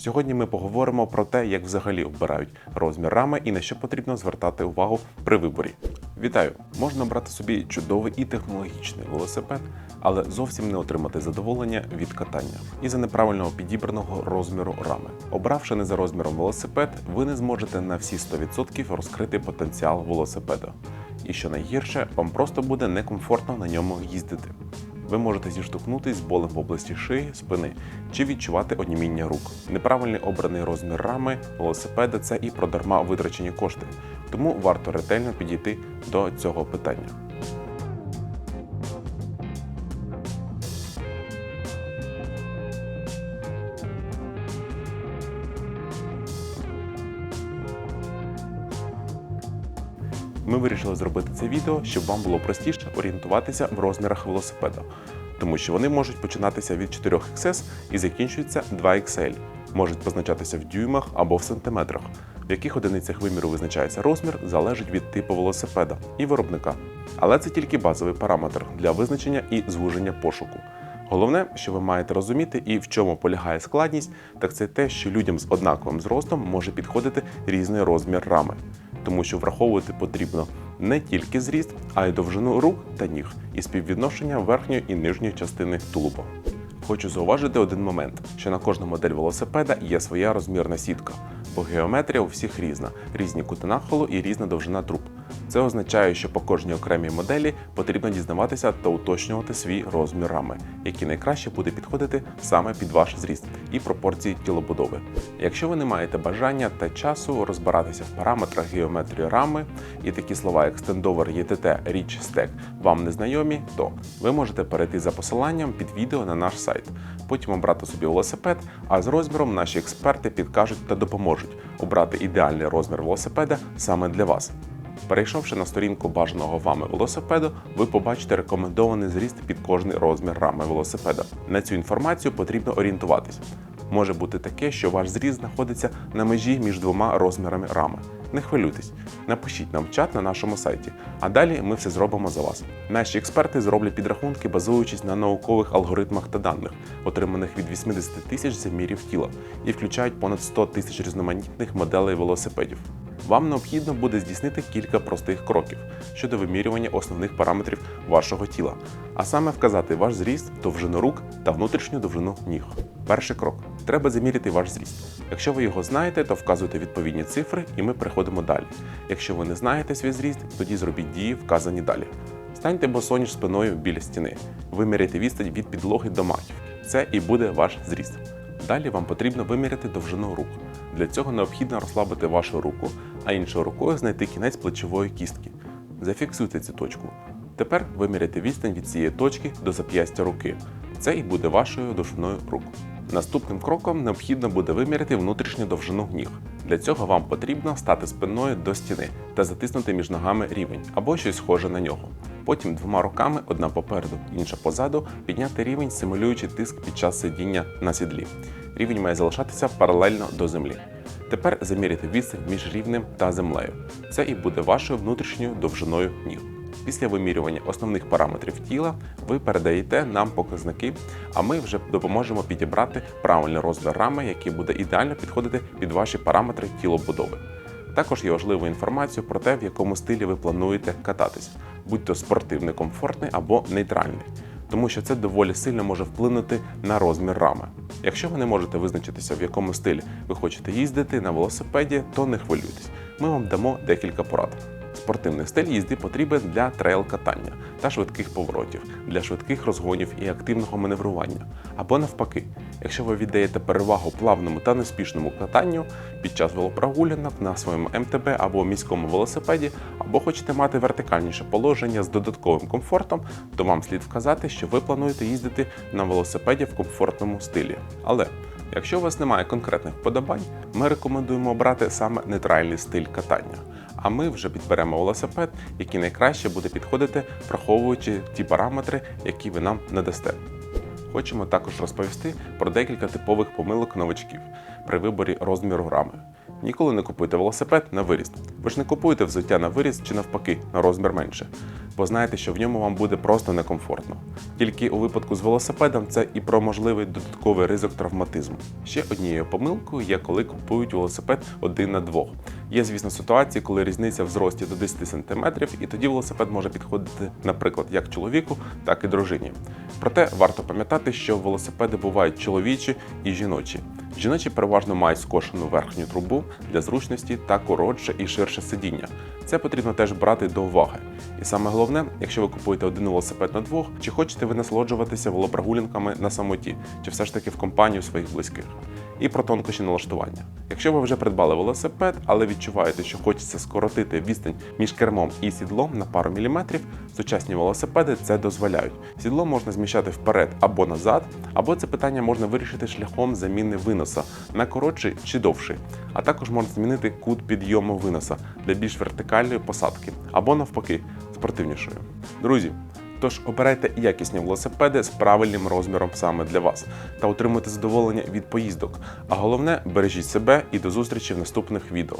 Сьогодні ми поговоримо про те, як взагалі обирають розмір рами і на що потрібно звертати увагу при виборі. Вітаю! Можна брати собі чудовий і технологічний велосипед, але зовсім не отримати задоволення від катання із-за неправильного підібраного розміру рами. Обравши не за розміром велосипед, ви не зможете на всі 100% розкрити потенціал велосипеда. І що найгірше, вам просто буде некомфортно на ньому їздити. Ви можете зіштовхнутись з болем в області шиї, спини чи відчувати одніміння рук. Неправильний обраний розмір рами велосипеда це і продарма витрачені кошти. Тому варто ретельно підійти до цього питання. Ми вирішили зробити це відео, щоб вам було простіше орієнтуватися в розмірах велосипеда, тому що вони можуть починатися від 4XS і закінчуються 2XL, можуть позначатися в дюймах або в сантиметрах. В яких одиницях виміру визначається розмір, залежить від типу велосипеда і виробника. Але це тільки базовий параметр для визначення і звуження пошуку. Головне, що ви маєте розуміти і в чому полягає складність, так це те, що людям з однаковим зростом може підходити різний розмір рами, тому що враховувати потрібно не тільки зріст, а й довжину рук та ніг і співвідношення верхньої і нижньої частини тулуба. Хочу зауважити один момент, що на кожну модель велосипеда є своя розмірна сітка, бо геометрія у всіх різна, різні кути нахилу і різна довжина труб. Це означає, що по кожній окремій моделі потрібно дізнаватися та уточнювати свій розмір рами, який найкраще буде підходити саме під ваш зріст і пропорції тілобудови. Якщо ви не маєте бажання та часу розбиратися в параметрах геометрії рами і такі слова, як стендовер, ЄТТ, річ, стек вам не знайомі, то ви можете перейти за посиланням під відео на наш сайт, потім обрати собі велосипед, а з розміром наші експерти підкажуть та допоможуть обрати ідеальний розмір велосипеда саме для вас. Перейшовши на сторінку бажаного вами велосипеду, ви побачите рекомендований зріст під кожний розмір рами велосипеда. На цю інформацію потрібно орієнтуватися. Може бути таке, що ваш зріст знаходиться на межі між двома розмірами рами. Не хвилюйтесь, напишіть нам в чат на нашому сайті, а далі ми все зробимо за вас. Наші експерти зроблять підрахунки, базуючись на наукових алгоритмах та даних, отриманих від 80 тисяч замірів тіла, і включають понад 100 тисяч різноманітних моделей велосипедів. Вам необхідно буде здійснити кілька простих кроків щодо вимірювання основних параметрів вашого тіла, а саме вказати ваш зріст, довжину рук та внутрішню довжину ніг. Перший крок треба заміряти ваш зріст. Якщо ви його знаєте, то вказуйте відповідні цифри, і ми переходимо далі. Якщо ви не знаєте свій зріст, тоді зробіть дії, вказані далі. Станьте босоніж спиною біля стіни, виміряйте відстань від підлоги до маківки. Це і буде ваш зріст. Далі вам потрібно виміряти довжину рук. Для цього необхідно розслабити вашу руку, а іншою рукою знайти кінець плечової кістки. Зафіксуйте цю точку. Тепер виміряйте відстань від цієї точки до зап'ястя руки. Це і буде вашою довжиною рук. Наступним кроком необхідно буде виміряти внутрішню довжину ніг. Для цього вам потрібно стати спиною до стіни та затиснути між ногами рівень або щось схоже на нього. Потім двома руками, одна попереду, інша позаду, підняти рівень, симулюючи тиск під час сидіння на сідлі. Рівень має залишатися паралельно до землі. Тепер заміряйте відстань між рівнем та землею. Це і буде вашою внутрішньою довжиною ніг. Після вимірювання основних параметрів тіла ви передаєте нам показники, а ми вже допоможемо підібрати правильний розмір рами, який буде ідеально підходити під ваші параметри тілобудови. Також є важливою інформацією про те, в якому стилі ви плануєте кататись, будь то спортивний, комфортний або нейтральний, тому що це доволі сильно може вплинути на розмір рами. Якщо ви не можете визначитися, в якому стилі ви хочете їздити на велосипеді, то не хвилюйтесь. Ми вам дамо декілька порад. Спортивний стиль їзди потрібен для трейл-катання та швидких поворотів, для швидких розгонів і активного маневрування. Або навпаки, якщо ви віддаєте перевагу плавному та неспішному катанню під час велопрогулянок на своєму МТБ або міському велосипеді, або хочете мати вертикальніше положення з додатковим комфортом, то вам слід вказати, що ви плануєте їздити на велосипеді в комфортному стилі. Але Якщо у вас немає конкретних вподобань, ми рекомендуємо обрати саме нейтральний стиль катання. А ми вже підберемо велосипед, який найкраще буде підходити, враховуючи ті параметри, які ви нам надасте. Хочемо також розповісти про декілька типових помилок новачків при виборі розміру рами. Ніколи не купуйте велосипед на виріст. Ви ж не купуєте взуття на виріст чи навпаки на розмір менше, бо знаєте, що в ньому вам буде просто некомфортно. Тільки у випадку з велосипедом це і про можливий додатковий ризик травматизму. Ще однією помилкою є, коли купують велосипед один на двох. Є, звісно, ситуації, коли різниця в зрості до 10 см, і тоді велосипед може підходити, наприклад, як чоловіку, так і дружині. Проте варто пам'ятати, що велосипеди бувають чоловічі і жіночі. Жіночі переважно мають скошену верхню трубу для зручності та коротше і ширше сидіння. Це потрібно теж брати до уваги. І саме головне, якщо ви купуєте один велосипед на двох, чи хочете ви насолоджуватися велопрогулянками на самоті, чи все ж таки в компанію своїх близьких. І про тонкощі налаштування. Якщо ви вже придбали велосипед, але відчуваєте, що хочеться скоротити відстань між кермом і сідлом на пару міліметрів, сучасні велосипеди це дозволяють. Сідло можна зміщати вперед або назад, або це питання можна вирішити шляхом заміни виноса на коротший чи довший. А також можна змінити кут підйому виноса для більш вертикальної посадки, або навпаки, спортивнішою. Друзі, Тож обирайте якісні велосипеди з правильним розміром саме для вас та отримуйте задоволення від поїздок. А головне, бережіть себе і до зустрічі в наступних відео.